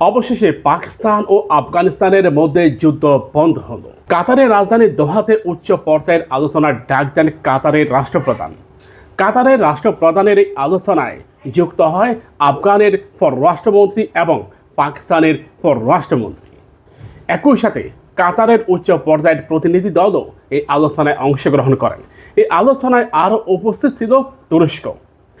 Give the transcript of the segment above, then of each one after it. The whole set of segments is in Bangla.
অবশেষে পাকিস্তান ও আফগানিস্তানের মধ্যে যুদ্ধ বন্ধ হলো। কাতারের রাজধানী দোহাতে উচ্চ পর্যায়ের আলোচনার ডাক দেন কাতারের রাষ্ট্রপ্রধান। কাতারের রাষ্ট্রপ্রধানের এই আলোচনায় যুক্ত হয় আফগানের পররাষ্ট্রমন্ত্রী এবং পাকিস্তানের পররাষ্ট্রমন্ত্রী। একই সাথে কাতারের উচ্চ পর্যায়ের প্রতিনিধি দলও এই আলোচনায় অংশগ্রহণ করেন। এই আলোচনায় আরও উপস্থিত ছিল তুরস্ক।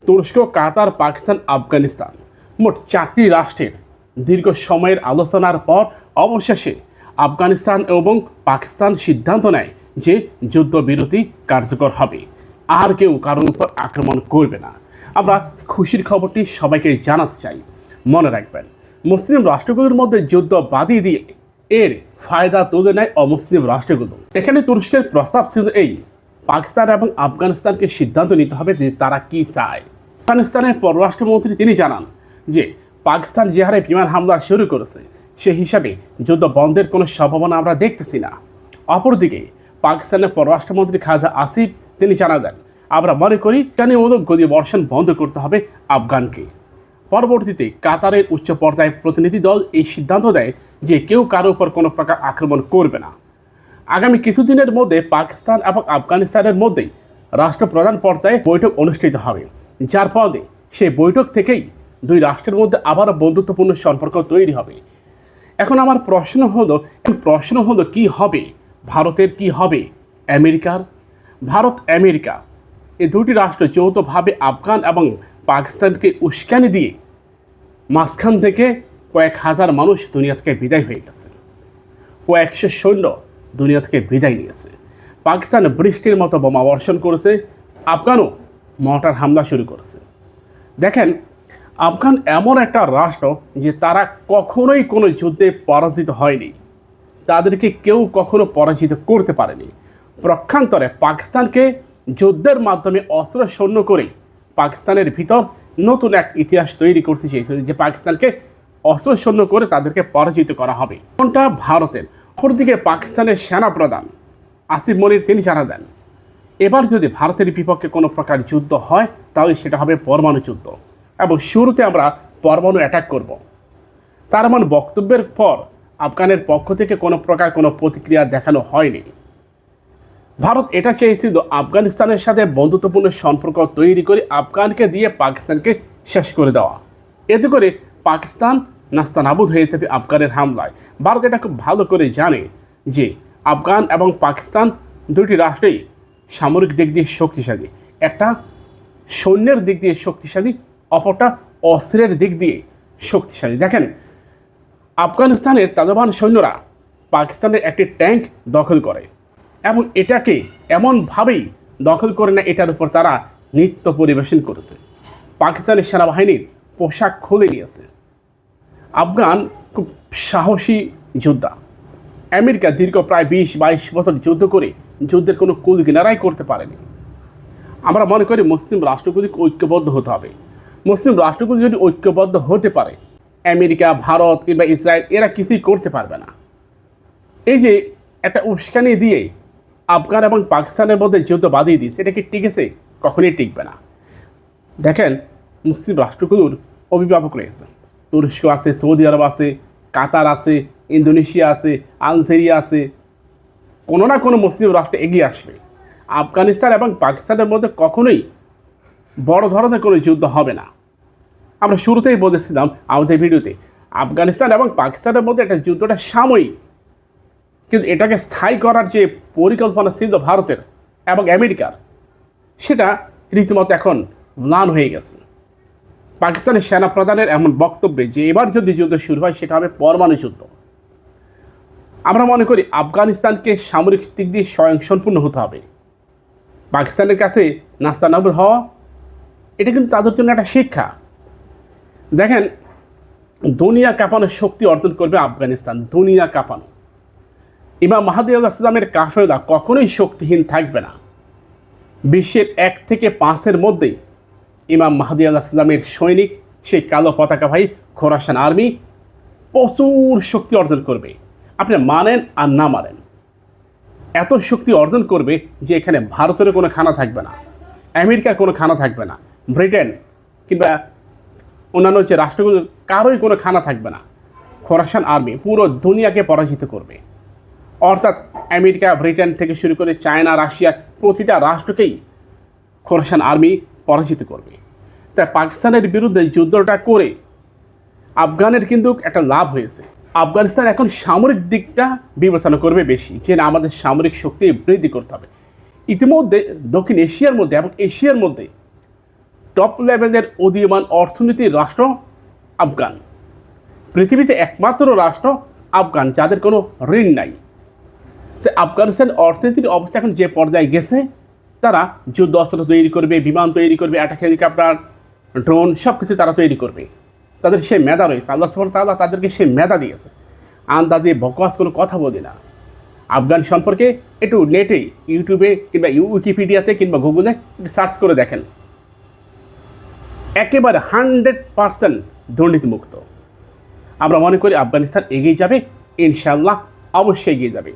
তুরস্ক, কাতার, পাকিস্তান, আফগানিস্তান। মোট চারটি রাষ্ট্রের দীর্ঘ সময়ের আলোচনার পর অবশেষে আফগানিস্তান এবং পাকিস্তান সিদ্ধান্ত নেয় যে যুদ্ধবিরতি কার্যকর হবে। আর কেউ কারোর উপর আক্রমণ করবে না। আমরা খুশির খবরটি সবাইকে জানাতে চাই। মনে রাখবেন, মুসলিম রাষ্ট্রগুলোর মধ্যে যুদ্ধ বাদিয়ে দিয়ে এর ফায়দা তুলে নেয় অমুসলিম রাষ্ট্রগুলো। এখানে তুরস্কের প্রস্তাব ছিল এই, পাকিস্তান এবং আফগানিস্তানকে সিদ্ধান্ত নিতে হবে যে তারা কি চায়। আফগানিস্তানের পররাষ্ট্রমন্ত্রী তিনি জানান যে পাকিস্তান যে হারে বিমান হামলা শুরু করেছে। সে হিসাবে যুদ্ধ বন্ধের কোনো সম্ভাবনা আমরা দেখতেছি না। অপরদিকে, পাকিস্তানের পররাষ্ট্রমন্ত্রী খাজা আসিফ, তিনি জানা দেন আমরা মনে করি টানিমূলক গদি বর্ষণ বন্ধ করতে হবে আফগানকে। পরবর্তীতে কাতারের উচ্চ পর্যায়ের প্রতিনিধি দল এই সিদ্ধান্ত দেয় যে কেউ কারও উপর কোনো প্রকার আক্রমণ করবে না। আগামী কিছুদিনের মধ্যে পাকিস্তান এবং আফগানিস্তানের মধ্যেই রাষ্ট্রপ্রধান পর্যায়ে বৈঠক অনুষ্ঠিত হবে। যার ফলে সেই বৈঠক থেকেই দুই রাষ্ট্রের মধ্যে আবারও বন্ধুত্বপূর্ণ সম্পর্ক তৈরি হবে। এখন আমার প্রশ্ন হলো প্রশ্ন হলো কি হবে? ভারতের কি হবে? আমেরিকার? ভারত, আমেরিকা, এই দুটি রাষ্ট্র যৌথভাবে আফগান এবং পাকিস্তানকে উস্কানি দিয়ে মাঝখান থেকে কয়েক হাজার মানুষ দুনিয়া থেকে বিদায় হয়ে গেছে। কয়েকশো সৈন্য দুনিয়া থেকে বিদায় নিয়েছে। পাকিস্তান বৃষ্টির মতো বোমা বর্ষণ করেছে। আফগানও মর্টার হামলা শুরু করেছে। দেখেন আফগান এমন একটা রাষ্ট্র যে তারা কখনোই কোনো যুদ্ধে পরাজিত হয়নি। তাদেরকে কেউ কখনো পরাজিত করতে পারেনি। প্রক্ষান্তরে পাকিস্তানকে যুদ্ধের মাধ্যমে অস্ত্র শূন্য করে পাকিস্তানের ভিতর নতুন এক ইতিহাস তৈরি করতে চেয়েছিল যে পাকিস্তানকে অস্ত্র শূন্য করে তাদেরকে পরাজিত করা হবে। কোনটা ভারতের। অপরদিকে পাকিস্তানের সেনা প্রধান আসিফ মনির, তিনি জানা দেন, এবার যদি ভারতের বিপক্ষে কোনো প্রকার যুদ্ধ হয়, তাহলে সেটা হবে পরমাণু যুদ্ধ। এবং শুরুতে আমরা পরমাণু অ্যাটাক করব। তার এমন বক্তব্যের পর আফগানের পক্ষ থেকে কোনো প্রকার কোনো প্রতিক্রিয়া দেখানো হয়নি। ভারত এটা চেয়েছিল আফগানিস্তানের সাথে বন্ধুত্বপূর্ণ সম্পর্ক তৈরি করে আফগানকে দিয়ে পাকিস্তানকে শেষ করে দেওয়া। এতে করে পাকিস্তান নাস্তানাবুদ হয়ে যাবে আফগানের হামলায়। ভারত এটা খুব ভালো করে জানে যে আফগান এবং পাকিস্তান দুটি রাষ্ট্রেই সামরিক দিক দিয়ে শক্তিশালী। একটা সৈন্যের দিক দিয়ে শক্তিশালী অপরটা অস্ত্রের দিক দিয়ে শক্তিশালী। দেখেন, আফগানিস্তানের তালেবান সৈন্যরা পাকিস্তানের একটি ট্যাঙ্ক দখল করে এবং এটাকে এমনভাবেই দখল করে না এটার উপর তারা নৃত্য পরিবেশন করেছে। পাকিস্তানের সেনাবাহিনীর পোশাক খুলে নিয়েছে। আফগান খুব সাহসী যোদ্ধা। আমেরিকা দীর্ঘ প্রায় বিশ, বাইশ বছর যুদ্ধ করে যুদ্ধের কোনো কুল কিনারাই করতে পারেনি। আমরা মনে করি মুসলিম রাষ্ট্রগুলিকে ঐক্যবদ্ধ হতে হবে। মুসলিম রাষ্ট্রগুলি যদি ঐক্যবদ্ধ হতে পারে, আমেরিকা, ভারত কিংবা ইসরায়েল, এরা কিছুই করতে পারবে না। এই যে একটা উস্কানি দিয়ে আফগান এবং পাকিস্তানের মধ্যে যুদ্ধ বাঁধিয়ে দিয়েছে এটা কি টিকেছে কখনই টিকবে না। দেখেন, মুসলিম রাষ্ট্রগুলোর অভিভাবক রয়েছে। তুরস্ক আছে, সৌদি আরব আছে, কাতার আছে, ইন্দোনেশিয়া আছে, আলজেরিয়া আছে। কোনো না কোনো মুসলিম রাষ্ট্র এগিয়ে আসবে। আফগানিস্তান এবং পাকিস্তানের মধ্যে কখনোই বড় ধরনের কোনো যুদ্ধ হবে না। আমরা শুরুতেই বলেছিলাম আমাদের ভিডিওতে, আফগানিস্তান এবং পাকিস্তানের মধ্যে একটা যুদ্ধটা সাময়িক, কিন্তু এটাকে স্থায়ী করার যে পরিকল্পনা ছিল ভারতের এবং আমেরিকার, সেটা রীতিমতো এখন ম্লান হয়ে গেছে। পাকিস্তানের সেনা প্রধানের এমন বক্তব্যে যে এবার যদি যুদ্ধ শুরু হয়, সেটা হবে পরমাণু যুদ্ধ। আমরা মনে করি আফগানিস্তানকে সামরিক দিক দিয়ে স্বয়ংসম্পূর্ণ হতে হবে। পাকিস্তানের কাছে নাস্তানাবুদ হওয়া এটা কিন্তু তাদের জন্য একটা শিক্ষা। দেখেন, দুনিয়া কাঁপানোর শক্তি অর্জন করবে আফগানিস্তান, দুনিয়া কাঁপানো। ইমাম মাহাদি ইসলামের কাফেলা কখনোই শক্তিহীন থাকবে না। বিশ্বের এক থেকে পাঁচের মধ্যেই ইমাম মাহাদি ইসলামের সৈনিক, সেই কালো পতাকা ভাই, খোরাসান আর্মি প্রচুর শক্তি অর্জন করবে। আপনি মানেন আর না মানেন, এত শক্তি অর্জন করবে যে এখানে ভারতের কোনো খানা থাকবে না, আমেরিকার কোনো খানা থাকবে না, ব্রিটেন কিংবা অন্যান্য যে রাষ্ট্রগুলোর কারোই কোনো খানা থাকবে না। খোরাসান আর্মি পুরো দুনিয়াকে পরাজিত করবে। অর্থাৎ আমেরিকা, ব্রিটেন থেকে শুরু করে চায়না, রাশিয়া প্রতিটা রাষ্ট্রকেই খোরাসান আর্মি পরাজিত করবে। তাই পাকিস্তানের বিরুদ্ধে যুদ্ধটা করে আফগানের কিন্তু একটা লাভ হয়েছে। আফগানিস্তান এখন সামরিক দিকটা বিবেচনা করবে বেশি, যে না আমাদের সামরিক শক্তি বৃদ্ধি করতে হবে। ইতিমধ্যে দক্ষিণ এশিয়ার মধ্যে এবং এশিয়ার মধ্যে টপ লেভেলের উদীয়মান অর্থনীতির রাষ্ট্র আফগান। পৃথিবীতে একমাত্র রাষ্ট্র আফগান, যাদের কোনো ঋণ নাই। তো আফগানিস্তান অর্থনীতির অবস্থা এখন যে পর্যায়ে গেছে, তারা যুদ্ধ অস্ত্র তৈরি করবে, বিমান তৈরি করবে অ্যাটাক হেলিকপ্টার ড্রোন সব কিছু তারা তৈরি করবে। তাদের সে মেধা রয়েছে। আল্লাহ সুবহান তাআলা তাদেরকে সে মেধা দিয়েছে। আন্দাজে বকওয়াস কোনো কথা বলি না। আফগান সম্পর্কে একটু নেটে ইউটিউবে কিংবা উইকিপিডিয়াতে কিংবা গুগলে সার্চ করে দেখেন। একেবারে হান্ড্রেড পার্সেন্ট দুর্নীতিমুক্ত। আমরা মনে করি আফগানিস্তান এগিয়ে যাবে ইনশাল্লাহ অবশ্যই এগিয়ে যাবে।